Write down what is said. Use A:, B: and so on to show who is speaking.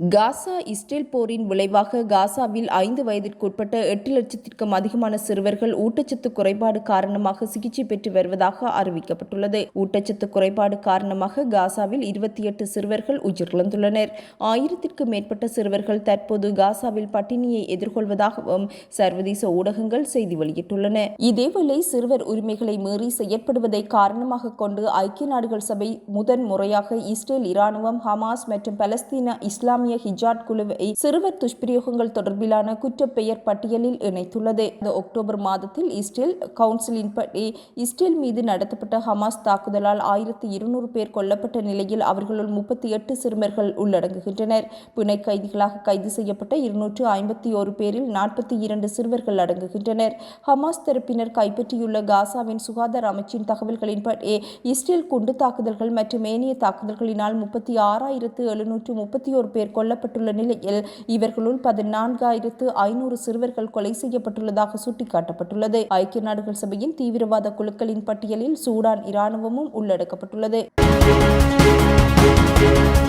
A: காசா Israel போரின் விளைவாக காசாவில் ஐந்து வயதிற்குட்பட்ட எட்டு லட்சத்திற்கும் அதிகமான சிறுவர்கள் ஊட்டச்சத்து குறைபாடு காரணமாக சிகிச்சை பெற்று வருவதாக அறிவிக்கப்பட்டுள்ளது. ஊட்டச்சத்து குறைபாடு காரணமாக காசாவில் இருபத்தி எட்டு சிறுவர்கள் உயிரிழந்துள்ளனர். ஆயிரத்திற்கும் மேற்பட்ட சிறுவர்கள் தற்போது காசாவில் பட்டினியை எதிர்கொள்வதாகவும் சர்வதேச ஊடகங்கள் செய்தி வெளியிட்டுள்ளன. இதேவேளை சிறுவர் உரிமைகளை மீறி செயற்படுவதை காரணமாக கொண்டு ஐக்கிய நாடுகள் சபை முதன் முறையாக இஸ்ரேல் இராணுவம் ஹமாஸ் மற்றும் பலஸ்தீன இஸ்லாமிய ஹிஜாட் குழுவை சிறுவர் துஷ்பிரயோகங்கள் தொடர்பிலான குற்றப்பெயர் பட்டியலில் இணைத்துள்ளது. இந்த அக்டோபர் மாதத்தில் இஸ்ரேல் கவுன்சிலின்படி இஸ்ரேல் மீது நடத்தப்பட்ட ஹமாஸ் தாக்குதலால் ஆயிரத்தி இருநூறு பேர் கொல்லப்பட்ட நிலையில் அவர்களுள் முப்பத்தி எட்டு சிறுமர்கள் உள்ளடங்குகின்றனர். பிணை கைதிகளாக கைது செய்யப்பட்ட இருநூற்று ஐம்பத்தி ஒரு பேரில் நாற்பத்தி இரண்டு சிறுவர்கள் அடங்குகின்றனர். ஹமாஸ் தரப்பினர் கைப்பற்றியுள்ள காசாவின் சுகாதார அமைச்சின் தகவல்களின்படி இஸ்ரேல் குண்டு தாக்குதல்கள் மற்றும் ஏனைய தாக்குதல்களினால் முப்பத்தி ஆறாயிரத்து எழுநூற்று முப்பத்தி ஒரு பேர் கொல்லப்பட்டுள்ள நிலையில் இவர்களுள் பதினான்காயிரத்து ஐநூறு சிறுவர்கள் கொலை செய்யப்பட்டுள்ளதாக சுட்டிக்காட்டப்பட்டுள்ளது. ஐக்கிய நாடுகள் சபையின் தீவிரவாத குழுக்களின் பட்டியலில் சூடான் இராணுவமும் உள்ளடக்கப்பட்டுள்ளது.